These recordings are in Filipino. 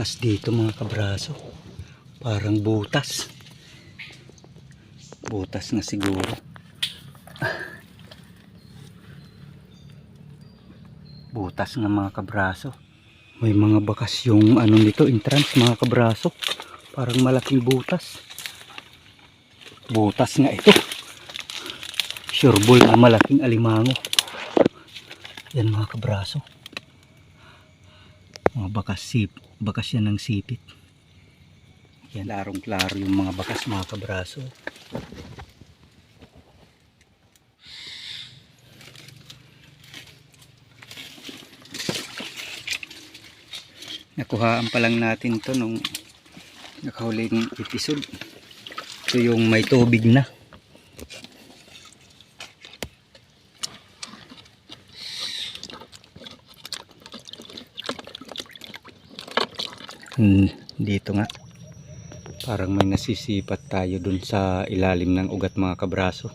Bakas dito mga kabraso. Parang butas. Butas na siguro. Butas nga mga kabraso. May mga bakas yung ano nito, entrance mga kabraso. Parang malaking butas. Butas nga ito. Sure ball na malaking alimango. Yan mga kabraso. Mga bakas sip, bakas yan ng sipit. Yan larong klaro yung mga bakas mga kabraso. Nakuhaan pa lang natin to nung nakahuling episode. Ito yung may tubig na. Hmm, dito nga. Parang may nasisipat tayo dun sa ilalim ng ugat mga kabraso.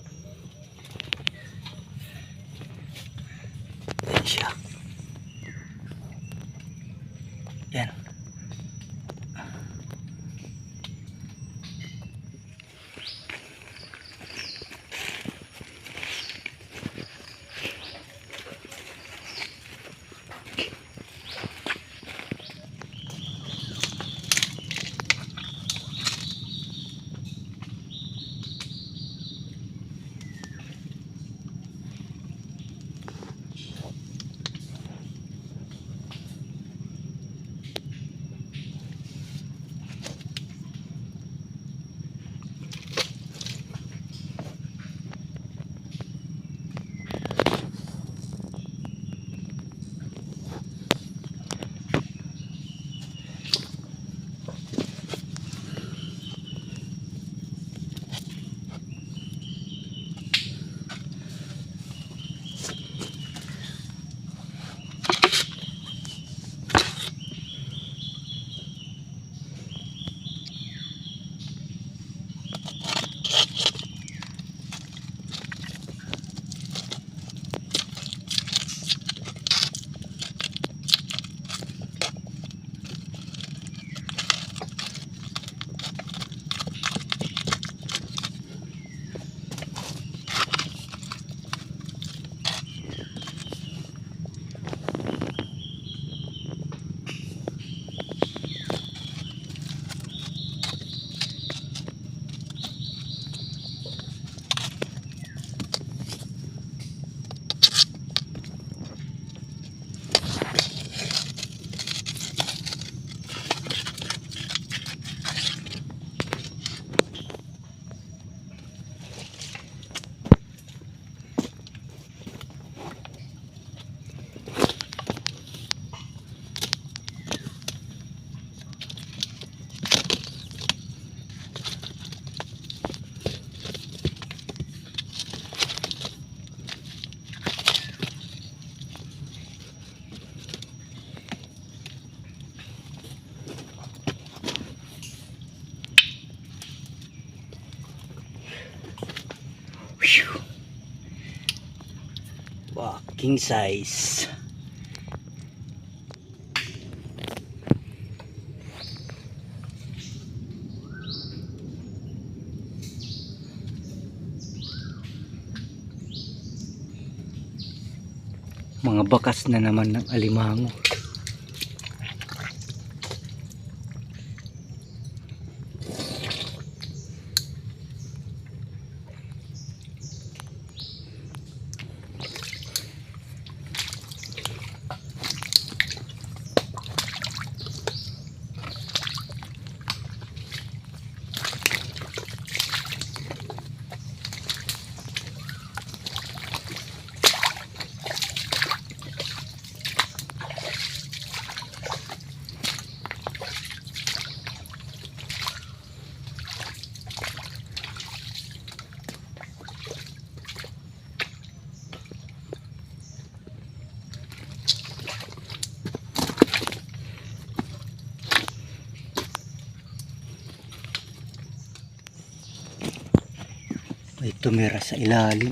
Wow, king size. Mga bakas na naman ng alimango. tumira sa ilalim.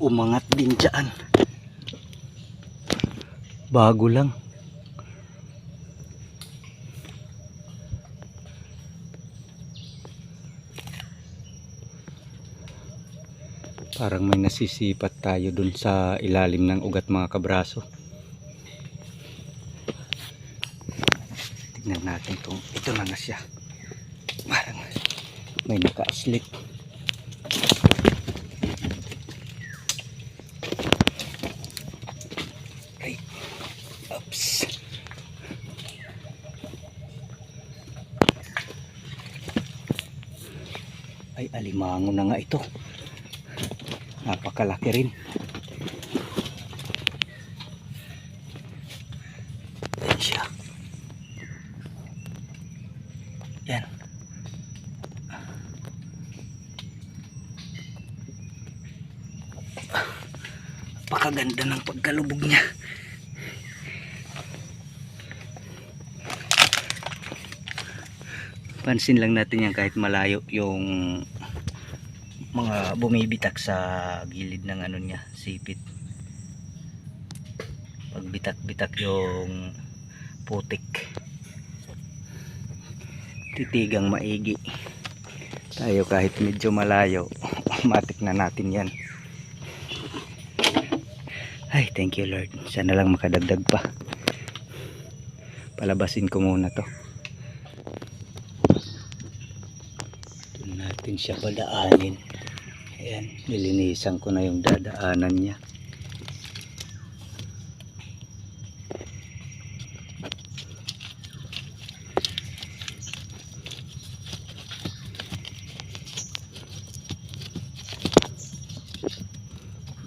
Umangat din dyan. Bago lang. Parang may nasisipat tayo dun sa ilalim ng ugat mga kabraso. Tignan natin kung ito na nga siya. Parang may naka-aslik. Ay, oops. Ay, alimango na nga ito. Napakalaki rin. Ayan siya. Yan. Ng pagkalubog niya. Pansin lang natin yan kahit malayo yung mga bumibitak sa gilid ng ano niya, sipit. Pag bitak-bitak yung putik. Titigang maigi. Tayo kahit medyo malayo, matik na natin yan. Ay, thank you Lord. Sana lang makadagdag pa. Palabasin ko muna to. Natin siya padaanin. Ayan, nilinisan ko na yung dadaanan niya.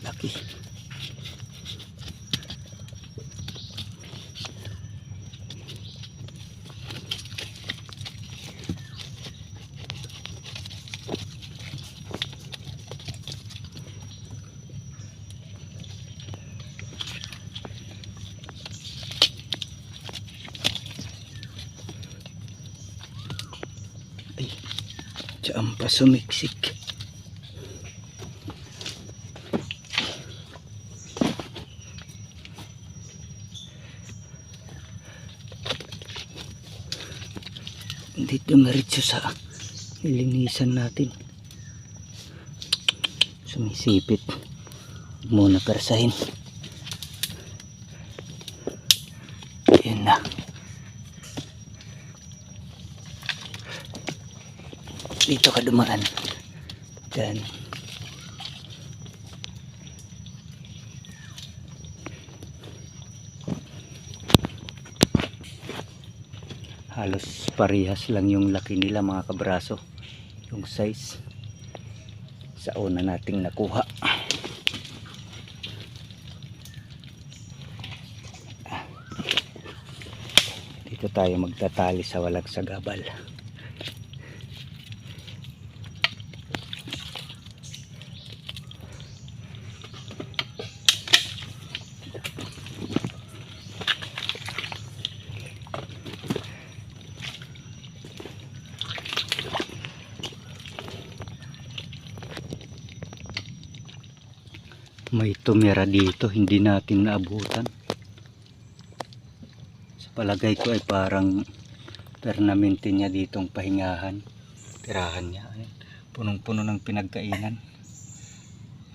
Laki. Ay, dyan pa sumiksik. Hindi dumiretso sa nilinisan natin. Sumisipit. Muna persahin. Yan na. Dito ka dumaan. Diyan. Halos parehas lang yung laki nila mga kabraso. Yung size. Sa una nating nakuha. Dito tayo magtatali sa walang sagabal. May tumira dito hindi natin naabutan. Sa palagay ko ay parang permanente niya ditong pahingahan tirahan niya. Punong puno ng pinagkainan.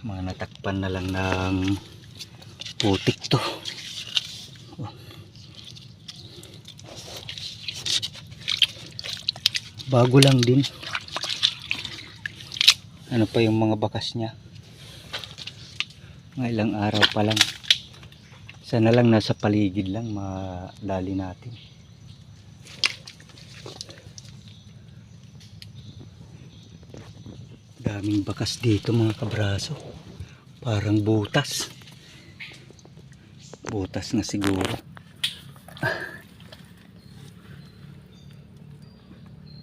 Mga natakpan na lang ng putik to. Oh. bago lang din. Ano pa yung mga bakas niya mga ilang araw pa lang. Sana lang nasa paligid lang madali natin. Daming bakas dito mga kabraso. Parang butas. Butas na siguro.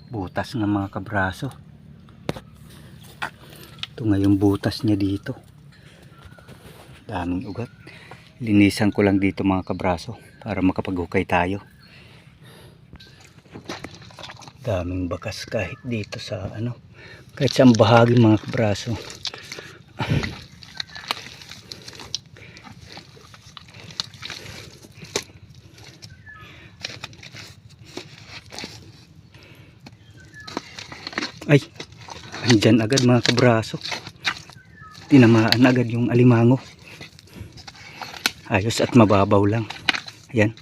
Butas nga mga kabraso. Ito nga yung butas niya dito daming ugat. Linisan ko lang dito mga kabraso para makapaghukay tayo. Daming bakas kahit dito sa ano kahit sa bahagi mga kabraso. Ay andyan agad mga kabraso. Tinamaan agad yung alimango. Ayos at mababaw lang. Ayan.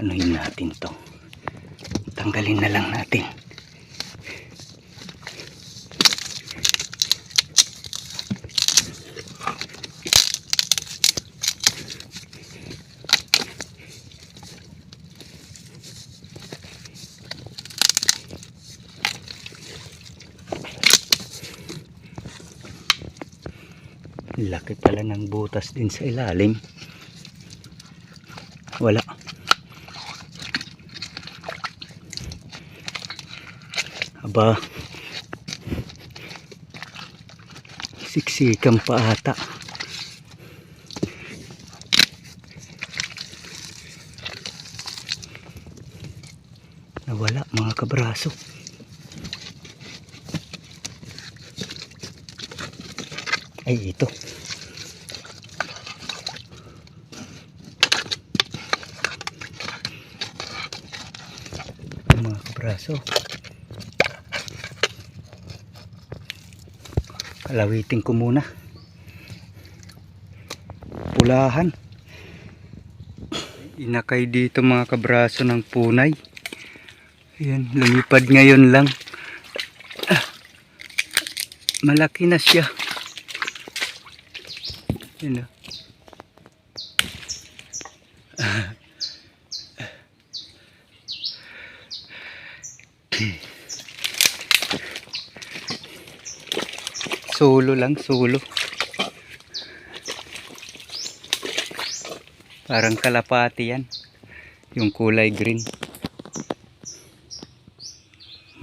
Anuhin natin to. Tanggalin na lang natin. Laki pala ng butas din sa ilalim. Wala. Aba. Siksikan pa ata. Nawala mga kabraso. Ay ito. Mga kabraso. Kalawitin ko muna. Pulahan. Inakay dito mga kabraso ng punay. Ayan, lumipad ngayon lang. Ah, malaki na siya. Yan o. Solo lang, solo. Parang kalapati yan. Yung kulay green.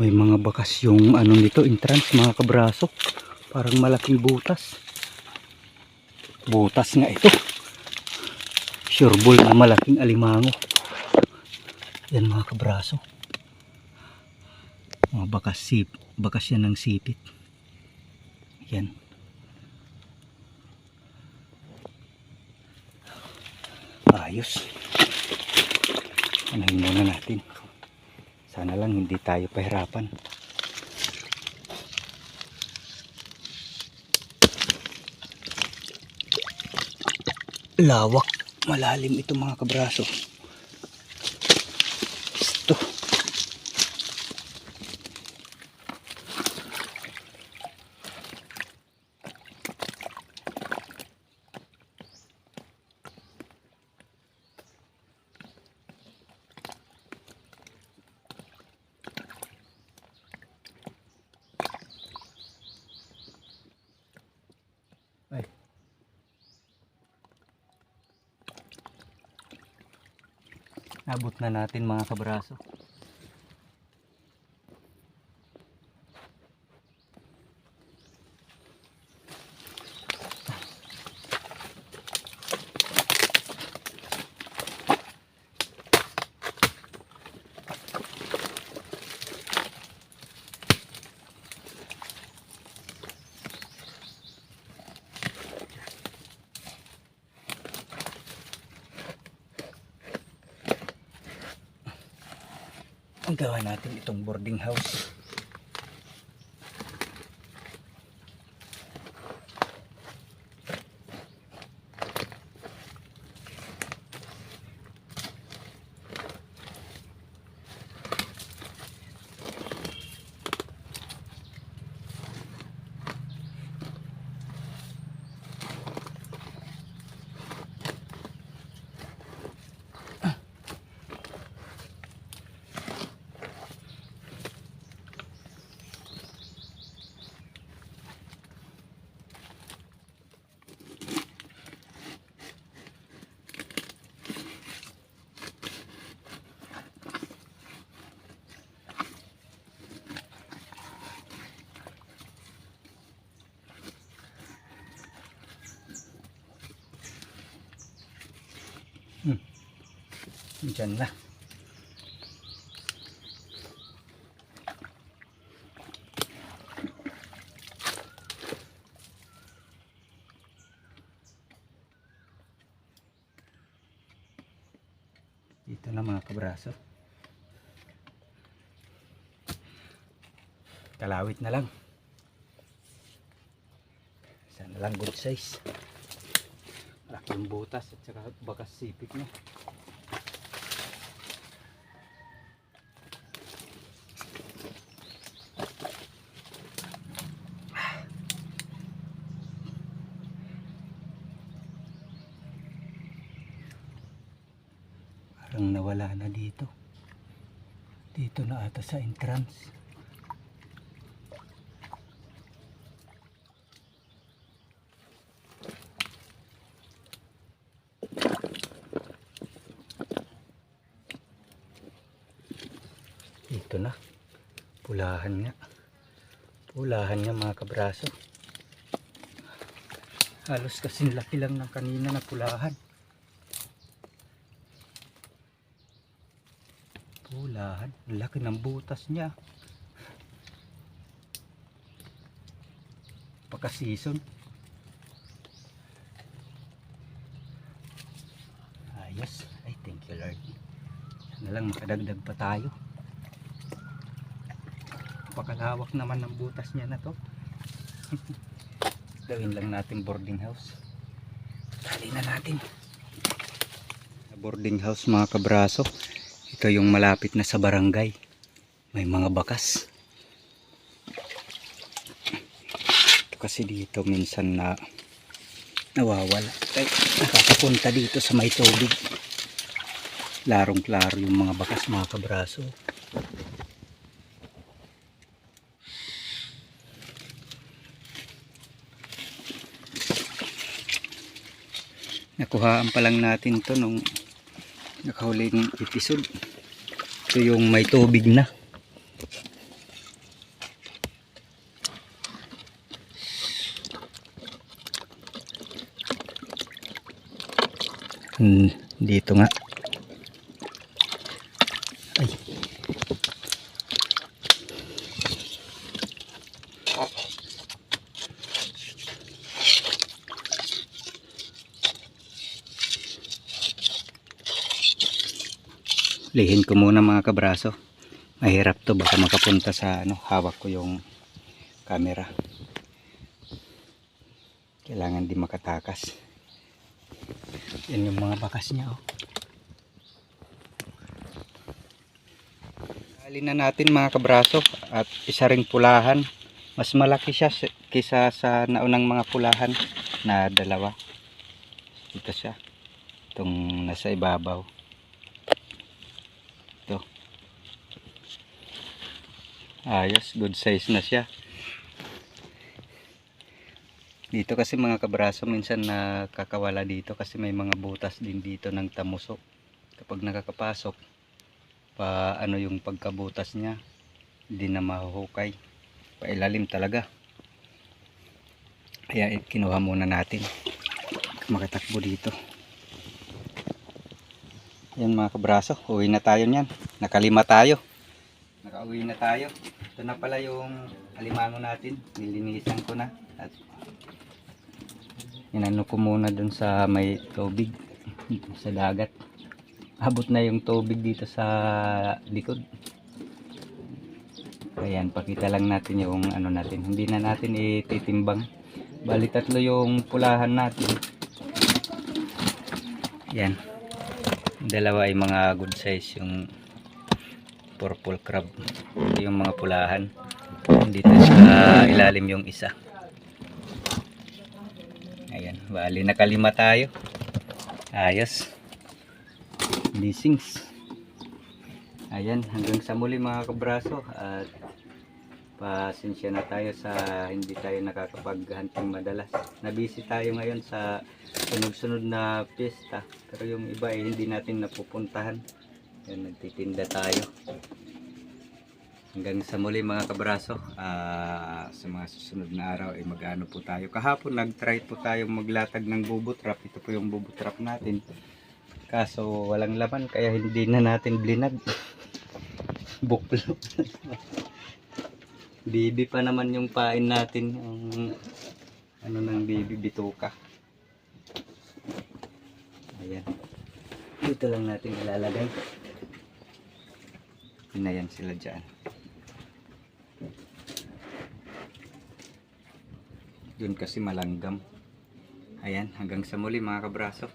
May mga bakas yung ano nito, entrance, mga kabraso. Parang malaking butas. Butas nga ito. Sure ball na malaking alimango. Yan mga kabraso. Mga bakas sip, bakas yan ng sipit. Yan. Ayos. Anahin muna natin. Sana lang hindi tayo pahirapan. Lawak. Malalim ito mga kabraso. Nabot na natin mga kabraso. Ang gawa natin itong boarding house. Diyan na. Ito na mga kabraso. Kalawit na lang. Sana lang good size. Laki yung butas at saka bakas sipit niya. Parang nawala na dito. Dito na ata sa entrance. Dito na. Pulahan nga. Pulahan nga mga kabraso. Halos kasing laki lang ng kanina na pulahan. Pulahan. Ang Laki ng butas niya. Pagka-season. Ayos. Ay, thank you Lord. Sana lang makadagdag pa tayo. Pakalawak naman ng butas niya na to. Gawin lang natin boarding house. Tali na natin. Boarding house mga kabraso. Ito yung malapit na sa barangay. May mga bakas. Ito kasi dito minsan na nawawala. Ay, nakakapunta dito sa may tubig. Larong klaro yung mga bakas mga kabraso. Nakuhaan pa lang natin to nung nakahuling episode. Ito yung may tubig na. Hmm, dito nga. Ay. Lihin ko muna mga kabraso. Mahirap to baka makapunta sa ano, hawak ko yung camera. Kailangan di makatakas. Yan yung mga bakas niya oh. Na natin mga kabraso at isa ring pulahan. Mas malaki siya si- kisa sa naunang mga pulahan na dalawa. Ito siya. Itong nasa ibabaw. Ito. Ayos, good size na siya. Dito kasi mga kabraso minsan nakakawala dito kasi may mga butas din dito ng tamuso. Kapag nakakapasok, pa ano yung pagkabutas niya, hindi na mahuhukay. Pailalim talaga. Kaya eh, kinuha muna natin. Makatakbo dito. Yan mga kabraso, uwi na tayo niyan. Nakalima tayo. Nakauwi na tayo. Ito na pala yung alimango natin. Nilinisan ko na. At inano ko muna dun sa may tubig. Sa dagat. Abot na yung tubig dito sa likod. Ayan, pakita lang natin yung ano natin. Hindi na natin ititimbang. Bali tatlo yung pulahan natin. Yan. Dalawa ay mga good size yung purple crab. Yung mga pulahan. Dito sa ilalim yung isa. Ayan, bali nakalima tayo. Ayos. Blessings. Ayan, hanggang sa muli mga kabraso at pasensya na tayo sa hindi tayo nakakapag-hunting madalas. Nabisi tayo ngayon sa sunod-sunod na piyesta pero yung iba ay hindi natin napupuntahan. Yan, nagtitinda tayo. Hanggang sa muli mga kabraso, ah, sa mga susunod na araw ay mag-ano po tayo. Kahapon nag-try po tayo maglatag ng bubo trap. Ito po yung bubo trap natin. Kaso walang laman kaya hindi na natin blinag. Buklo. bibi pa naman yung pain natin. Yung ano ng bibi bituka. Ayan. Dito lang natin ilalagay. Hinayan sila dyan. Doon kasi malanggam. Ayan, hanggang sa muli mga kabraso.